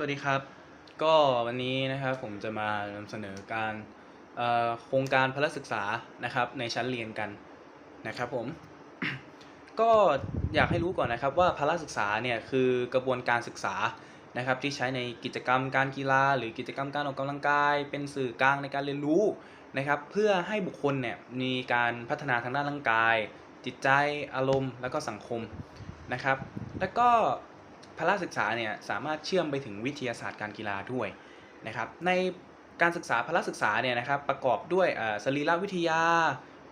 สวัสดีครับ ก็วันนี้นะครับผมจะมานำเสนอการโครงการพละศึกษานะครับในชั้นเรียนกันนะครับผมก็อยากให้รู้ก่อนนะครับว่าพละศึกษาเนี่ยคือกระบวนการศึกษานะครับที่ใช้ในกิจกรรมการกีฬา หรือกิจกรรมการออกกำลังกาย เป็นสื่อกลางในการเรียนรู้นะครับเพื่อให้บุคคลเนี่ยมีการพัฒนาทางด้านร่างกาย จิตใจอารมณ์ แล้วก็สังคมนะครับ แล้วก็ พละศึกษาเนี่ยสามารถเชื่อมไปถึงวิทยาศาสตร์การกีฬาด้วยนะครับในการศึกษาพละศึกษาเนี่ยนะครับประกอบด้วยสรีรวิทยา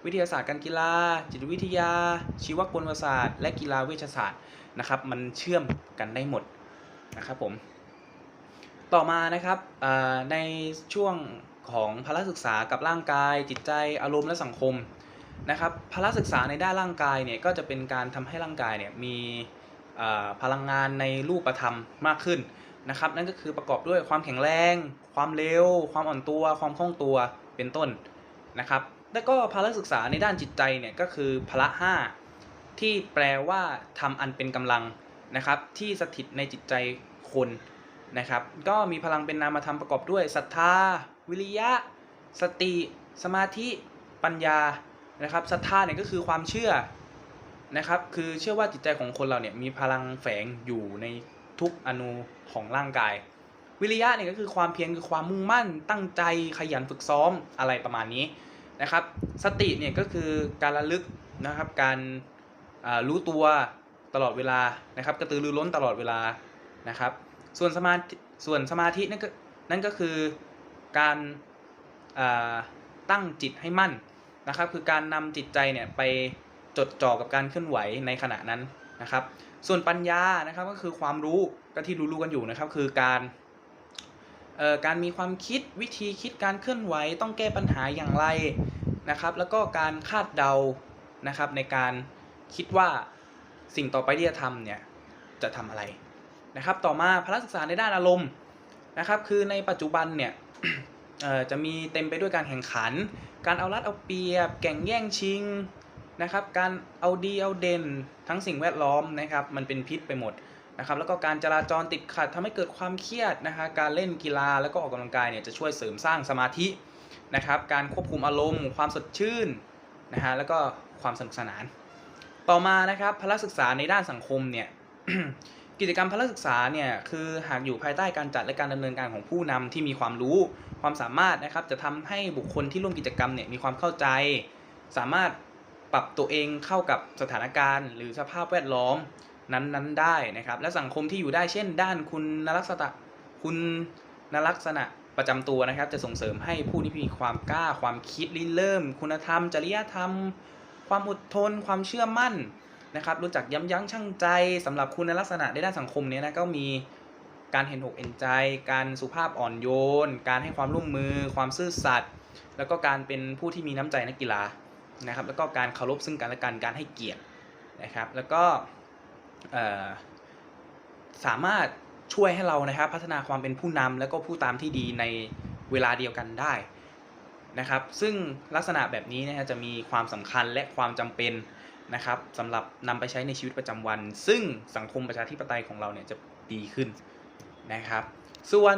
วิทยาศาสตร์การกีฬา จิตวิทยา ชีวกลศาสตร์ และกีฬาเวชศาสตร์นะครับมันเชื่อมกันได้หมดนะครับผมต่อมานะครับในช่วงของพละศึกษากับร่างกาย จิตใจอารมณ์และสังคมนะครับพละศึกษาในด้านร่างกายเนี่ยก็จะเป็นการทำให้ร่างกายเนี่ยมี พลังงานในรูปธรรมมากขึ้นนะครับ นั่นก็คือประกอบด้วยความแข็งแรง ความเร็ว ความอ่อนตัว ความคล่องตัวเป็นต้นนะครับ แล้วก็พละศึกษาในด้านจิตใจเนี่ยก็คือพละห้าที่แปลว่าทำอันเป็นกำลังนะครับที่สถิตในจิตใจคนนะครับ ก็มีพลังเป็นนามธรรมประกอบด้วยศรัทธา วิริยะ สติ สมาธิ ปัญญานะครับศรัทธาเนี่ยก็คือความเชื่อ นะครับ คือเชื่อว่าจิตใจของคนเราเนี่ยมีพลังแฝงอยู่ในทุกอนูของร่างกาย วิริยะเนี่ยก็คือความเพียรคือความมุ่งมั่นตั้งใจขยันฝึกซ้อมอะไรประมาณนี้นะครับ สติเนี่ยก็คือการระลึกนะครับการอ่ารู้ตัวตลอดเวลานะครับ กระตือรือร้นตลอดเวลานะครับ ส่วนสมาส่วนสมาธินั่นก็นั่นก็คือการอ่าตั้งจิตให้มั่นนะครับ คือการนำจิตใจเนี่ยไป จดจ่อกับการเคลื่อนไหวในขณะนั้นนะครับ ส่วนปัญญานะครับก็คือความรู้ก็ที่รู้ๆกันอยู่นะครับ คือการเอ่การมีความคิดวิธีคิดการเคลื่อนไหวต้องแก้ปัญหาอย่างไรนะครับ แล้วก็การคาดเดานะครับ ในการคิดว่าสิ่งต่อไปที่จะทำเนี่ยจะทำอะไรนะครับ ต่อมาพละศึกษาในด้านอารมณ์นะครับ คือในปัจจุบันเนี่ยเอ่อจะมีเต็มไปด้วยการแข่งขัน การเอารัดเอาเปรียบแก่งแย่งชิง นะครับ การเอาดีเอาเด่นทั้งสิ่งแวดล้อมนะครับ มันเป็นพิษไปหมดนะครับแล้วก็การจราจรติดขัดทำให้เกิดความเครียดนะคะการเล่นกีฬาแล้วก็ออกกำลังกายเนี่ยจะช่วยเสริมสร้างสมาธินะครับการควบคุมอารมณ์ ความสดชื่นนะฮะแล้วก็ความสนุกสนาน ต่อมานะครับพละศึกษาในด้านสังคมเนี่ยกิจกรรมพละศึกษาเนี่ยคือหากอยู่ภายใต้การจัดและการดำเนินการของผู้นำที่มีความรู้ความสามารถนะครับจะทำให้บุคคลที่ร่วมกิจกรรมเนี่ยมีความเข้าใจ สามารถ ปรับตัวเองเข้ากับสถานการณ์ หรือสภาพแวดล้อมนั้นๆ ได้นะครับ และสังคมที่อยู่ได้เช่น ด้านคุณลักษณะคุณลักษณะประจำตัวนะครับ จะส่งเสริมให้ผู้ที่มีความกล้า ความคิดริเริ่ม คุณธรรม จริยธรรม ความอดทน ความเชื่อมั่นนะครับ รู้จักยับยั้งชั่งใจสำหรับคุณลักษณะในด้านสังคมเนี้นะก็มีการเห็นอกเห็นใจ การสุภาพอ่อนโยน การให้ความร่วมมือ ความซื่อสัตย์แล้วก็การเป็นผู้ที่มีน้ำใจนักกีฬา นะครับแล้วก็การเคารพซึ่งกันและกันการให้เกียรตินะครับแล้วก็สามารถช่วยให้เรานะครับพัฒนาความเป็นผู้นำแล้วก็ผู้ตามที่ดีในเวลาเดียวกันได้นะครับซึ่งลักษณะแบบนี้นะฮะจะมีความสำคัญและความจำเป็นนะครับสำหรับนำไปใช้ในชีวิตประจำวัน ซึ่งสังคมประชาธิปไตยของเราเนี่ยจะดีขึ้นนะครับ ส่วน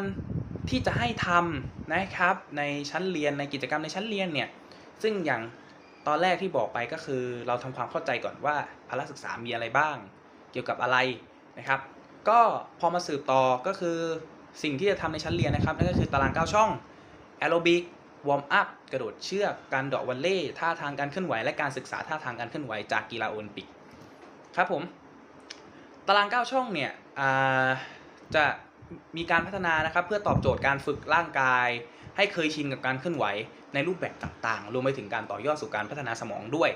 ที่จะให้ทำนะครับในชั้นเรียนในกิจกรรมในชั้นเรียนเนี่ยซึ่งอย่าง ตอนแรกที่บอกไปก็คือเราทำความเข้าใจก่อนว่าพละศึกษามีอะไรบ้าง เกี่ยวกับอะไรนะครับ ก็พอมาสืบต่อก็คือสิ่งที่จะทำในชั้นเรียนนะครับนั่นก็คือตาราง9ช่องแอโรบิกวอร์มอัพกระโดดเชือกการเดาะวอลเล่ท่าทางการเคลื่อนไหว และการศึกษาท่าทางการเคลื่อนไหวจากกีฬาโอลิมปิกครับผมตาราง 9 ช่องเนี่ยจะ มีการพัฒนานะครับ เพื่อตอบโจทย์การฝึกร่างกาย ให้เคยชินกับการเคลื่อนไหวในรูปแบบต่างๆ รวมไปถึงการต่อยอดสู่การพัฒนาสมองด้วย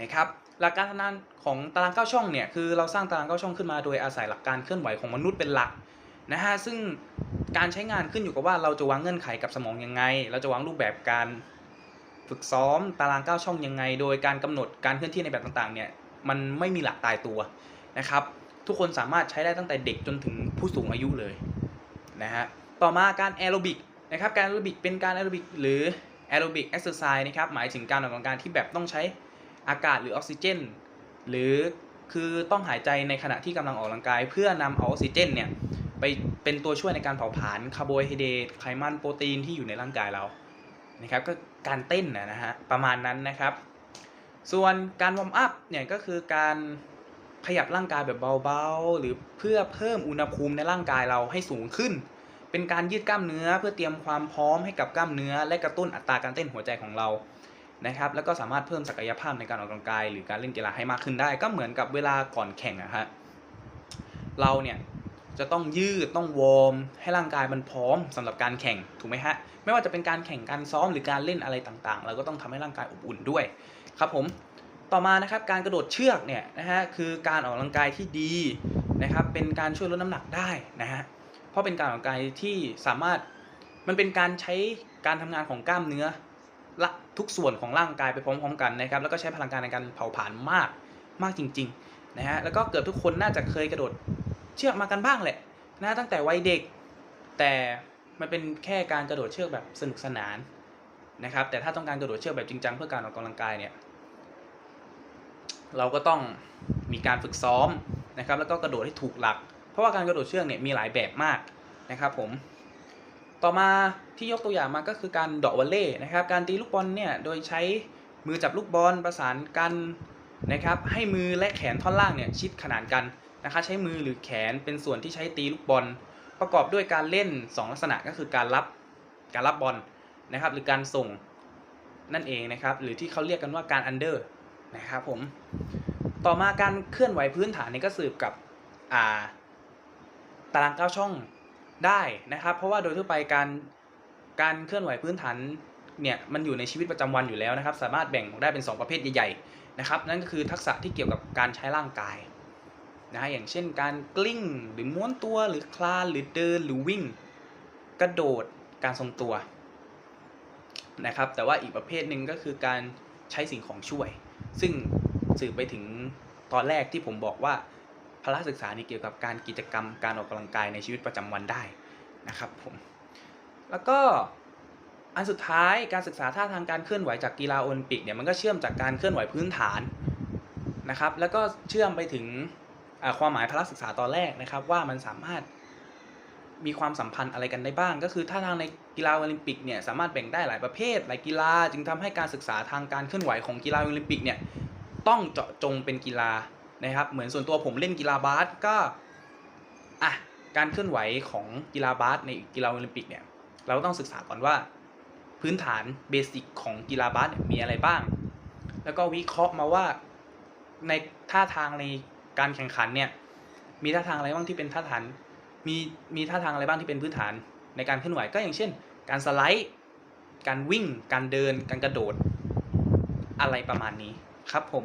นะครับหลักการทำงานของตาราง9ช่องเนี่ยคือเราสร้างตาราง9ช่องขึ้นมาโดยอาศัยหลักการเคลื่อนไหวของมนุษย์เป็นหลักนะฮะซึ่งการใช้งานขึ้นอยู่กับว่าเราจะวางเงื่อนไขกับสมองยังไง เราจะวางรูปแบบการฝึกซ้อมตาราง9ช่องยังไง โดยการกำหนดการเคลื่อนที่ในแบบต่างๆเนี่ยมันไม่มีหลักตายตัวนะครับทุกคนสามารถใช้ได้ตั้งแต่เด็กจนถึงผู้สูงอายุเลย นะฮะต่อมาการแอโรบิกนะครับการแอโรบิกเป็นการแอโรบิกหรือแอโรบิกเอ็กซ์เซอร์ไซส์นะครับหมายถึงการออกกำลังกายที่แบบต้องใช้อากาศหรือออกซิเจน หรือคือต้องหายใจในขณะที่กำลังออกกำลังกาย เพื่อนำเอาออกซิเจนเนี่ยไปเป็นตัวช่วยในการเผาผลาญคาร์โบไฮเดรตไขมันโปรตีนที่อยู่ในร่างกายเรานะครับก็การเต้นนะฮะประมาณนั้นนะครับ ส่วนการวอร์มอัพเนี่ยก็คือการ ขยับร่างกายแบบเบาๆ หรือเพื่อเพิ่มอุณหภูมิในร่างกายเราให้สูงขึ้น เป็นการยืดกล้ามเนื้อเพื่อเตรียมความพร้อมให้กับกล้ามเนื้อ และกระตุ้นอัตราการเต้นหัวใจของเรานะครับแล้วก็สามารถเพิ่มศักยภาพในการออกกำลังกาย หรือการเล่นกีฬาให้มากขึ้นได้ ก็เหมือนกับเวลาก่อนแข่งอะฮะเราเนี่ยจะต้องยืดต้องวอร์มให้ร่างกายมันพร้อมสำหรับการแข่งถูกไหมฮะไม่ว่าจะเป็นการแข่งการซ้อมหรือการเล่นอะไรต่างๆ เราก็ต้องทำให้ร่างกายอบอุ่นด้วย ครับผม ต่อมานะครับการกระโดดเชือกเนี่ยนะฮะคือการออกกำลังกายที่ดีนะครับเป็นการช่วยลดน้ำหนักได้นะฮะเพราะเป็นการออกกำลังกายที่สามารถมันเป็นการใช้การทำงานของกล้ามเนื้อละทุกส่วนของร่างกายไปพร้อมๆกันนะครับแล้วก็ใช้พลังงานในการเผาผลาญมากมากจริงๆนะฮะแล้วก็เกือบทุกคนน่าจะเคยกระโดดเชือกมากันบ้างแหละนะตั้งแต่วัยเด็ก แต่มันเป็นแค่การกระโดดเชือกแบบสนุกสนานนะครับแต่ถ้าต้องการกระโดดเชือกแบบจริงจังเพื่อการออกกำลังกายเนี่ย เราก็ต้องมีการฝึกซ้อมนะครับ แล้วก็กระโดดให้ถูกหลัก เพราะว่าการกระโดดเชือกเนี่ยมีหลายแบบมากนะครับผม ต่อมาที่ยกตัวอย่างมาก็คือการเดาะวอลเล่นะครับ การตีลูกบอลเนี่ยโดยใช้มือจับลูกบอลประสานกันนะครับ ให้มือและแขนท่อนล่างเนี่ยชิดขนานกันนะครับใช้มือหรือแขนเป็นส่วนที่ใช้ตีลูกบอล ประกอบด้วยการเล่น 2 ลักษณะก็คือการรับการรับบอลนะครับ หรือการส่งนั่นเองนะครับ หรือที่เขาเรียกกันว่าการอันเดอร์ นะครับผม ต่อมาการเคลื่อนไหวพื้นฐานนี่ก็สืบกับอ่าตารางเก้าช่องได้นะครับ เพราะว่าโดยทั่วไปการการเคลื่อนไหวพื้นฐานเนี่ยมันอยู่ในชีวิตประจำวันอยู่แล้วนะครับ สามารถแบ่งออกได้เป็น 2 ประเภทใหญ่ๆนะครับ นั่นก็คือทักษะที่เกี่ยวกับการใช้ร่างกายนะฮะอย่างเช่นการกลิ้งหรือม้วนตัวหรือคลานหรือเดินหรือวิ่ง กระโดดการทรงตัวนะครับ แต่ว่าอีกประเภทหนึ่งก็คือการใช้สิ่งของช่วย ซึ่งสืบไปถึงตอนแรกที่ผมบอกว่าพละศึกษานี่เกี่ยวกับการกิจกรรมการออกกำลังกายในชีวิตประจำวันได้นะครับผมแล้วก็อันสุดท้ายการศึกษาท่าทางการเคลื่อนไหวจากกีฬาโอลิมปิกเนี่ยมันก็เชื่อมจากการเคลื่อนไหวพื้นฐานนะครับ แล้วก็เชื่อมไปถึงความหมายพละศึกษาตอนแรกนะครับ ว่ามันสามารถมีความสัมพันธ์อะไรกันได้บ้าง ก็คือท่าทางใน กีฬาโอลิมปิกเนี่ยสามารถแบ่งได้หลายประเภท หลายกีฬาจึงทำให้การศึกษาทางการเคลื่อนไหวของกีฬาโอลิมปิกเนี่ยต้องเจาะจงเป็นกีฬานะครับ เหมือนส่วนตัวผมเล่นกีฬาบาสก็อะการเคลื่อนไหวของกีฬาบาสในกีฬาโอลิมปิกเนี่ยเราต้องศึกษาก่อนว่า พื้นฐานเบสิกของกีฬาบาสมีอะไรบ้าง แล้วก็วิเคราะห์มาว่าในท่าทางในการแข่งขันเนี่ยมีท่าทางอะไรบ้างที่เป็นท่าทางมีมีท่าทางอะไรบ้างที่เป็นพื้นฐาน ในการเคลื่อนไหวก็อย่างเช่น การสไลด์ การวิ่ง การเดิน การกระโดด อะไรประมาณนี้ครับผม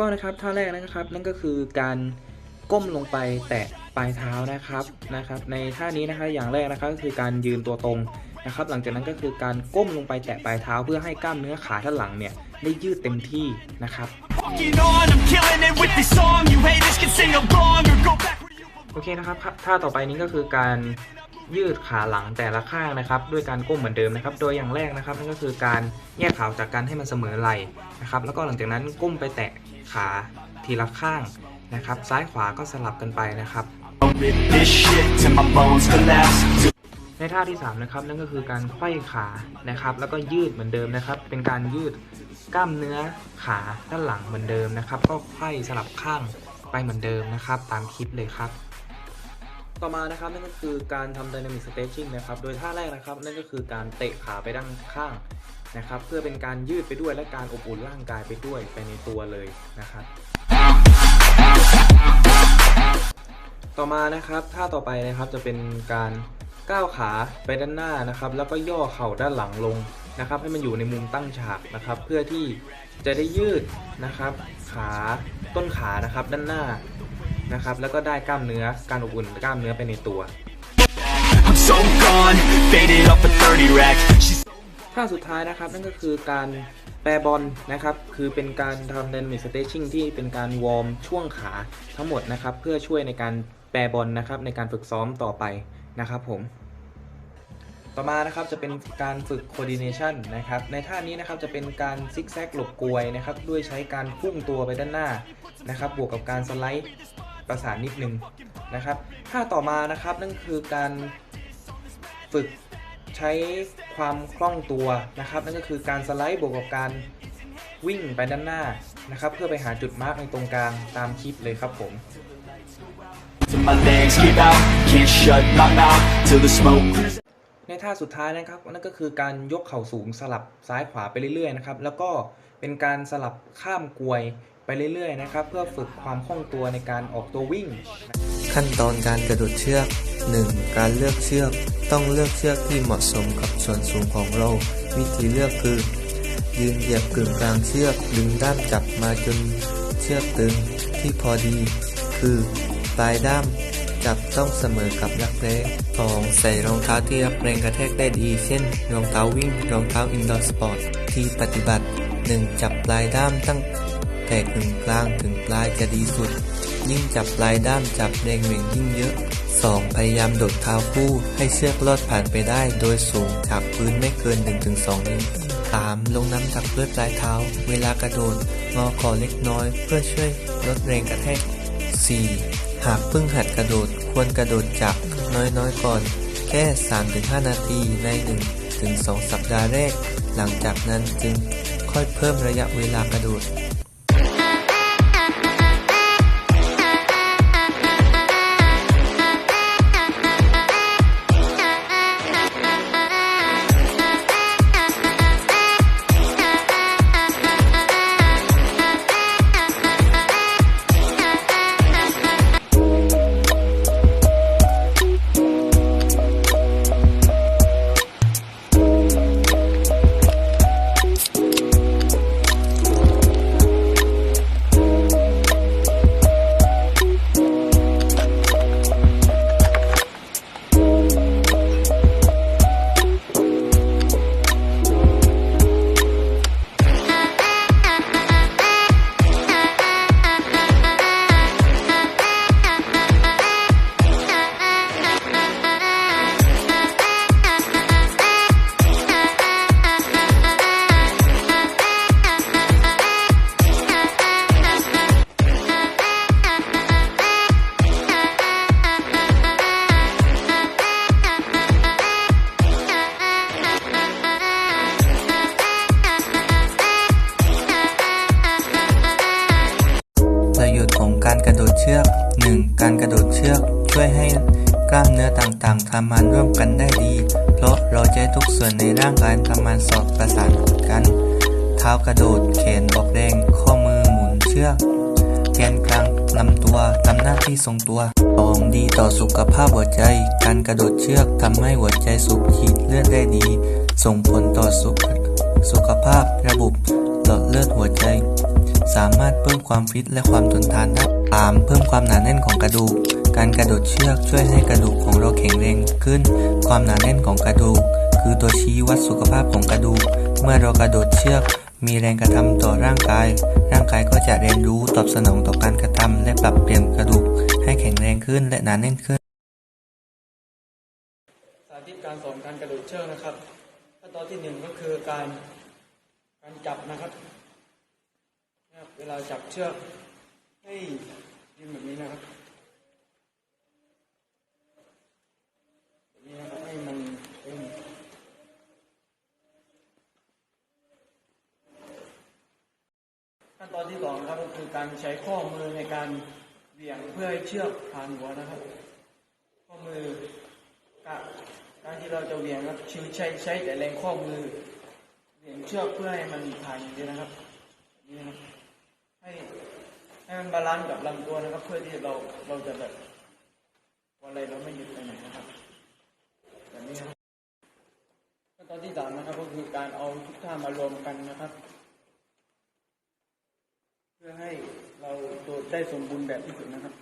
ก็นะครับท่าแรกนะครับ นั่นก็คือการก้มลงไปแตะปลายเท้านะครับนะครับ ในท่านี้นะครับอย่างแรกนะครับก็คือการยืนตัวตรงนะครับ หลังจากนั้นก็คือการก้มลงไปแตะปลายเท้า เพื่อให้กล้ามเนื้อขาด้านหลังเนี่ยได้ยืดเต็มที่นะครับโอเคนะครับท่าต่อไปนี้ก็คือการยืดขาหลังแต่ละข้างนะครับ ด้วยการก้มเหมือนเดิมนะครับ โดยอย่างแรกนะครับนั่นก็คือการแยกขาออกจากกันให้มันเสมอไหล่นะครับ แล้วก็หลังจากนั้นก้มไปแตะ ขาทีละข้างนะครับ ซ้ายขวาก็สลับกันไปนะครับ ในท่าที่3นะครับนั่นก็คือการไขว้ขานะครับ แล้วก็ยืดเหมือนเดิมนะครับ เป็นการยืดกล้ามเนื้อขาด้านหลังเหมือนเดิมนะครับ ก็ไขว้สลับข้างไปเหมือนเดิมนะครับ ตามคลิปเลยครับต่อมานะครับนั่นก็คือการทำ dynamic stretching นะครับ โดยท่าแรกนะครับ นั่นก็คือการเตะขาไปด้านข้าง นะครับ เพื่อเป็นการยืดไปด้วยและการอบอุ่นร่างกายไปด้วยไปในตัวเลยนะครับ ต่อมานะครับท่าต่อไปนะครับจะเป็นการก้าวขาไปด้านหน้านะครับ แล้วก็ย่อเข่าด้านหลังลงนะครับ ให้มันอยู่ในมุมตั้งฉากนะครับ เพื่อที่จะได้ยืดนะครับ ขาต้นขานะครับด้านหน้านะครับ แล้วก็ได้กล้ามเนื้อการอบอุ่นกล้ามเนื้อไปในตัว ท่าสุดท้ายนะครับนั่นก็คือการแปรบอลนะครับ คือเป็นการทำ dynamic stretching ที่เป็นการวอร์มช่วงขาทั้งหมดนะครับ เพื่อช่วยในการแปรบอลนะครับ ในการฝึกซ้อมต่อไปนะครับผม ต่อมานะครับจะเป็นการฝึก coordination นะครับ ในท่านี้นะครับจะเป็นการซิกแซกหลบกลวยนะครับ ด้วยใช้การพุ่งตัวไปด้านหน้านะครับ บวกกับการสไลด์ประสานนิดนึงนะครับท่าต่อมานะครับนั่นคือการฝึก ใช้ความคล่องตัวนะครับ นั่นก็คือการสไลด์บวกกับการวิ่งไปด้านหน้านะครับ เพื่อไปหาจุดมาร์กในตรงกลางตามคลิปเลยครับผม till my legs give out. Can't shut my mouth till the smoke clears ในท่าสุดท้ายนะครับ นั่นก็คือการยกเข่าสูงสลับซ้ายขวาไปเรื่อยๆนะครับ แล้วก็เป็นการสลับข้ามกลวยไปเรื่อยๆนะครับ เพื่อฝึกความคล่องตัวในการออกตัววิ่ง ขั้นตอนการกระโดดเชือก 1. การเลือกเชือก ต้องเลือกเชือกที่เหมาะสมกับส่วนสูงของเรา วิธีเลือกคือ ยืนเหยียบกึ่งกลางเชือกดึงด้ามจับมาจนเชือกตึงที่พอดี คือปลายด้ามจับต้องเสมอกับรักแร้ 2. ใส่รองเท้าที่รับแรงกระแทกได้ดี เช่น รองเท้าวิ่ง รองเท้าอินดอร์สปอร์ต ที่ปฏิบัติ 1. จับปลายด้ามตั้ง แต่กึ่งกลางถึงปลายจะดีสุด ยิ่งจับปลายด้ามจับแรงเหวี่ยงยิ่งเยอะ 2. พยายามโดดเท้าคู่ให้เชือกลอดผ่านไปได้ โดยสูงจากพื้นไม่เกิน 1-2 นิ้ว 3. ลงน้ำหนักด้วยปลายเท้า เวลากระโดด งอคอเล็กน้อย เพื่อช่วยลดแรงกระแทก 4. หากเพิ่งหัดกระโดดควรกระโดดจากน้อยๆก่อน แค่ 3-5 นาทีใน 1-2 สัปดาห์แรก หลังจากนั้นจึงค่อยเพิ่มระยะเวลากระโดด ของการกระโดดเชือก 1. การกระโดดเชือกช่วยให้กล้ามเนื้อต่างๆทำงานร่วมกันได้ดี เพราะเราใช้ทุกส่วนในร่างกายทำงานสอดประสานกัน เท้ากระโดด แขนออกแรง ข้อมือหมุนเชือกแกนกลางลำตัวทำหน้าที่ทรงตัว 2. ดีต่อสุขภาพหัวใจ การกระโดดเชือกทำให้หัวใจสูบฉีดเลือดได้ดี ส่งผลต่อสุขสุขภาพระบบหลอดเลือดหัวใจ สามารถเพิ่มความฟิตและความทนทานได้ตามเพิ่มความหนาแน่นของกระดูก การกระโดดเชือกช่วยให้กระดูกของเราแข็งแรงขึ้น ความหนาแน่นของกระดูก คือตัวชี้วัดสุขภาพของกระดูก เมื่อเรากระโดดเชือกมีแรงกระทำต่อร่างกาย ร่างกายก็จะเรียนรู้ตอบสนองต่อการกระทำและปรับเปลี่ยนกระดูกให้แข็งแรงขึ้นและหนาแน่นขึ้น สาธิตการสอนการกระโดดเชือกนะครับขั้นตอนที่หนึ่งก็คือการการจับนะครับ ครับเวลาจับเชือกให้ยืนแบบนี้นะครับแบบนี้นะครับให้มันเป็นขั้นตอนที่สองครับก็คือการใช้ข้อมือในการเหวี่ยงเพื่อให้เชือกผ่านหัวนะครับ ข้อมือการการที่เราจะเหวี่ยงครับชิวใช้ใช้แต่แรงข้อมือเหวี่ยงเชือกเพื่อให้มันผ่านอย่างนี้นะครับนี่นะครับ ให้มันบาลานซ์กับลำตัวนะครับ เพื่อที่เราเราจะแบบวันอะไรเราไม่หยุดไปไหนนะครับแบบนี้ครับขั้นตอนที่สามนะครับ ก็คือการเอาทุกท่ามารวมกันนะครับ เพื่อให้เราโดดได้สมบูรณ์แบบที่สุดนะครับ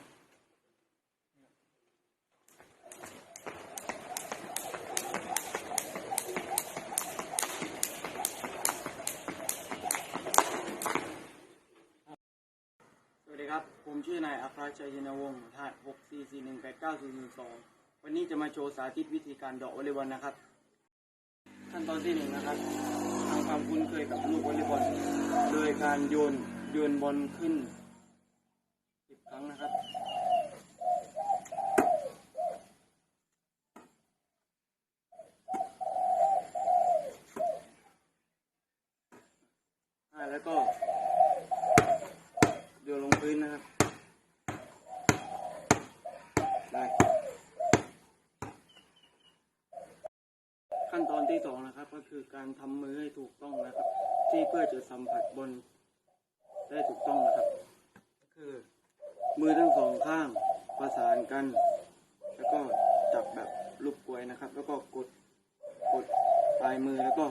สวัสดีครับ ผมชื่ อนาชัยยินวงศ์ทหาร6 4 4 1 8 9 0 1 2วันนี้จะมาโชว์สาธิตวิธีการดอกวอลเลย์บอลนะครับ ขั้นตอนที่หนึ่งนะครับทำความคุ้นเคยกับลูกวอลเลย์บอลโดยการโยนโยนบอลขึ้น10ครั้งนะครับ อ่าแล้วก็ โยนลงพื้นนะครับ ได้ ขั้นตอนที่สองนะครับ ก็คือการทำมือให้ถูกต้องนะครับ ที่เพื่อจะสัมผัสบนได้ถูกต้องนะครับก็คือ มือทั้งสองข้างประสานกัน แล้วก็จับแบบลูกกลวยนะครับ แล้วก็กดกดปลายมือแล้วก็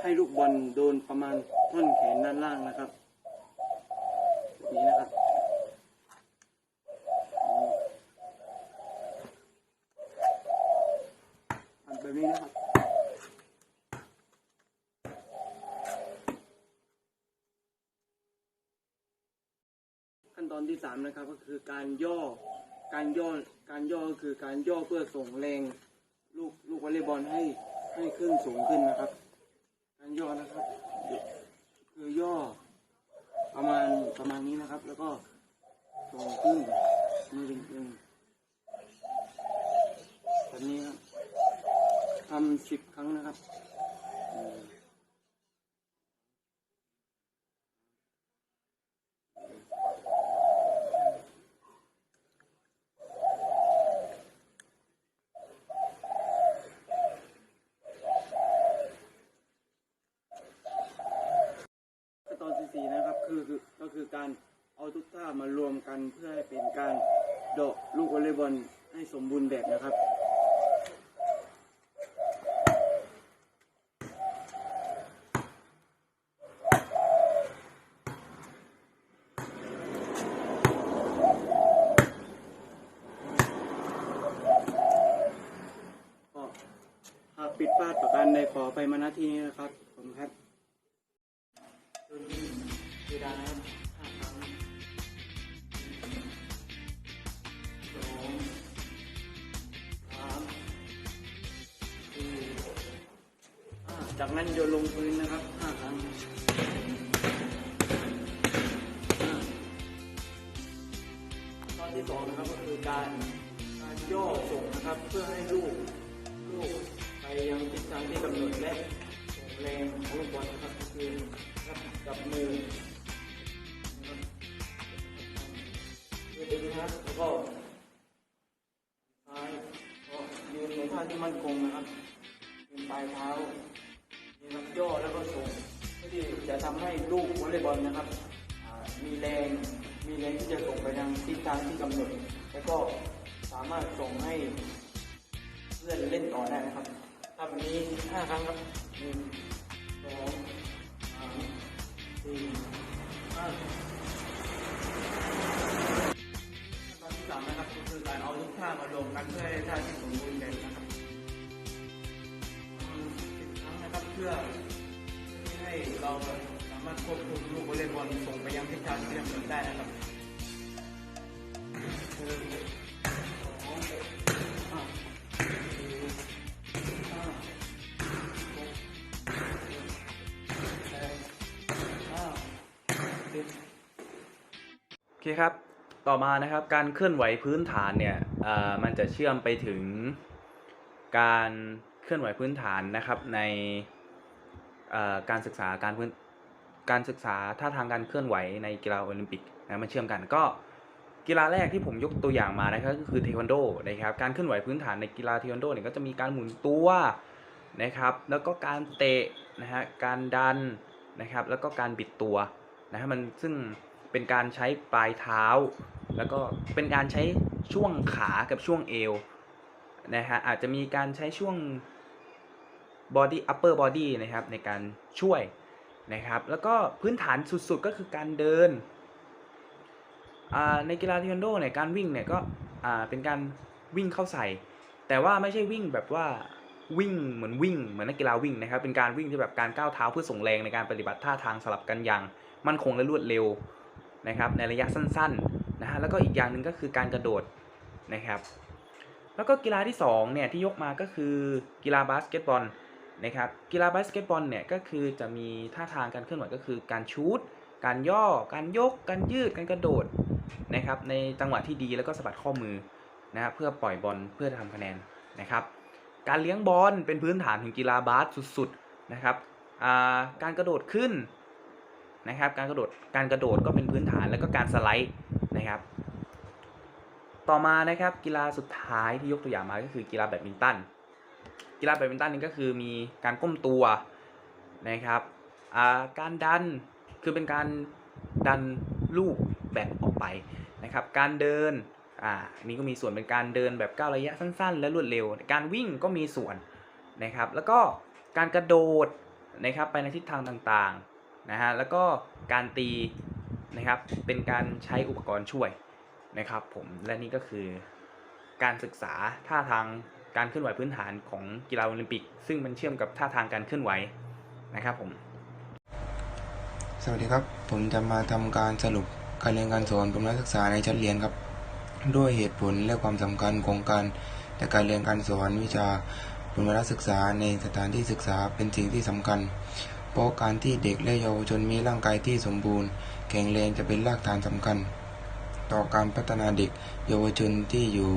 ให้ลูกบอลโดนประมาณท่อนแขนด้านล่างนะครับ 3นะครับก็คือการย่อการย่อการย่อก็คือการย่อเพื่อส่งแรงลูกลูกวอลเลย์บอลให้ให้ขึ้นสูงขึ้นนะครับ การย่อนะครับ คือย่อประมาณประมาณนี้นะครับ แล้วก็ส่งขึ้นมือดึงดึงแบบนี้ครับทำสิบครั้งนะครับามารวมกันเพื่อให้เป็นการเดาะลูกวอลเลย์บอลให้สมบูรณ์แบบนะครับก็หากปิดพลาดประการใดขอไปมาณที่นี้นะครับ ผมครับ จากนั้นโยนลงพื้นนะครับห้าครั้งห้าตอนที่สองนะครับก็คือการการย่อส่งนะครับ เพื่อให้ลูกลูกไปยังทิศทางที่กำหนดและส่งแรงของลูกบอลนะครับคือรับกับมือนะครับมือดึงนะครับแล้วก็ ลูกวอลเลย์บอลนะครับมีแรงมีแรงที่จะส่งไปทางทิศทางที่กำหนด แล้วก็สามารถส่งให้เพื่อนเล่นต่อได้นะครับทำแบบนี้ห้าครั้งครับหนึ่งสองสามสี่ห้าตอนที่สามนะครับก็คือการเอาทุกท่ามารวมกันเพื่อให้ท่าที่สมบูรณ์แบบนะครับสิบครั้งนะครับเพื่อให้เรา มารถควบคุมลูกวอลเลย์บอลส่งไปยังทิศทางที่กำหนดได้นะครับโอเคครับ ต่อมานะครับการเคลื่อนไหวพื้นฐานเนี่ยมันจะเชื่อมไปถึงการเคลื่อนไหวพื้นฐานนะครับในการศึกษาการพื้น การศึกษาท่าทางการเคลื่อนไหวในกีฬาโอลิมปิกนะมันเชื่อมกันก็กีฬาแรกที่ผมยกตัวอย่างมานะครับก็คือเทควันโดนะครับการเคลื่อนไหวพื้นฐานในกีฬาเทควันโดเนี่ยก็จะมีการหมุนตัวนะครับแล้วก็การเตะนะฮะการดันนะครับแล้วก็การบิดตัวนะฮะมันซึ่งเป็นการใช้ปลายเท้า แล้วก็เป็นการใช้ช่วงขากับช่วงเอวนะฮะอาจจะมีการใช้ช่วง body upper body นะครับในการช่วย นะครับ แล้วก็พื้นฐานสุดๆก็คือการเดิน ในกีฬาเทควันโดเนี่ยการวิ่งเนี่ยก็เป็นการวิ่งเข้าใส่ แต่ว่าไม่ใช่วิ่งแบบว่าวิ่งเหมือนวิ่งเหมือนนักกีฬาวิ่งนะครับ เป็นการวิ่งที่แบบการก้าวเท้าเพื่อส่งแรงในการปฏิบัติท่าทางสลับกันอย่างมั่นคงและรวดเร็วนะครับ ในระยะสั้นๆนะฮะแล้วก็อีกอย่างหนึ่งก็คือการกระโดดนะครับ แล้วก็กีฬาที่สองเนี่ยที่ยกมาก็คือกีฬาบาสเกตบอล นะครับกีฬาบาสเกตบอลเนี่ยก็คือจะมีท่าทางการเคลื่อนไหวก็คือการชูตการย่อ การยก การยืด การกระโดดนะครับในจังหวะที่ดีแล้วก็สะบัดข้อมือนะครับเพื่อปล่อยบอลเพื่อทำคะแนนนะครับการเลี้ยงบอลเป็นพื้นฐานของกีฬาบาสสุดๆนะครับการกระโดดขึ้นนะครับการกระโดดการกระโดดก็เป็นพื้นฐานแล้วก็การสไลด์นะครับต่อมานะครับกีฬาสุดท้ายที่ยกตัวอย่างมาก็คือกีฬาแบดมินตัน กีฬาแบดมินตันนี่ก็คือมีการก้มตัวนะครับการดันคือเป็นการดันลูกแบดออกไปนะครับ การเดินอ่าอันนี้ก็มีส่วนเป็นการเดินแบบก้าวระยะสั้น ๆ และรวดเร็ว การวิ่งก็มีส่วนนะครับ แล้วก็การกระโดดนะครับไปในทิศทางต่างๆนะฮะแล้วก็การตีนะครับเป็นการใช้อุปกรณ์ช่วยนะครับผมและนี่ก็คือการศึกษาท่าทาง การเคลื่อนไหวพื้นฐานของกีฬาโอลิมปิก ซึ่งมันเชื่อมกับท่าทางการเคลื่อนไหวนะครับผม สวัสดีครับ ผมจะมาทำการสรุปการเรียนการสอนของนักศึกษาในชั้นเรียนครับ ด้วยเหตุผลและความสำคัญของการแต่การเรียนการสอนวิชาบุญศึกษาในสถานที่ศึกษาเป็นสิ่งที่สำคัญ เพราะการที่เด็กและเยาวชนมีร่างกายที่สมบูรณ์ แข็งแรงจะเป็นรากฐานสำคัญ ต่อการพัฒนาเด็กเยาวชนที่อยู่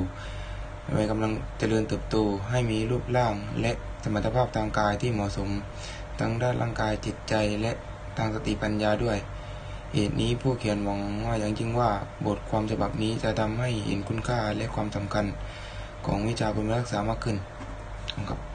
วัยกำลังเจริญเติบโตให้มีรูปร่างและสมรรถภาพทางกายที่เหมาะสม ทั้งด้านร่างกายจิตใจและทางสติปัญญาด้วย เหตุนี้ผู้เขียนหวังว่าอย่างจริงว่า บทความฉบับนี้จะทำให้เห็นคุณค่าและความสำคัญ ของวิชาคุณรักษามากขึ้นขอบคุณครับ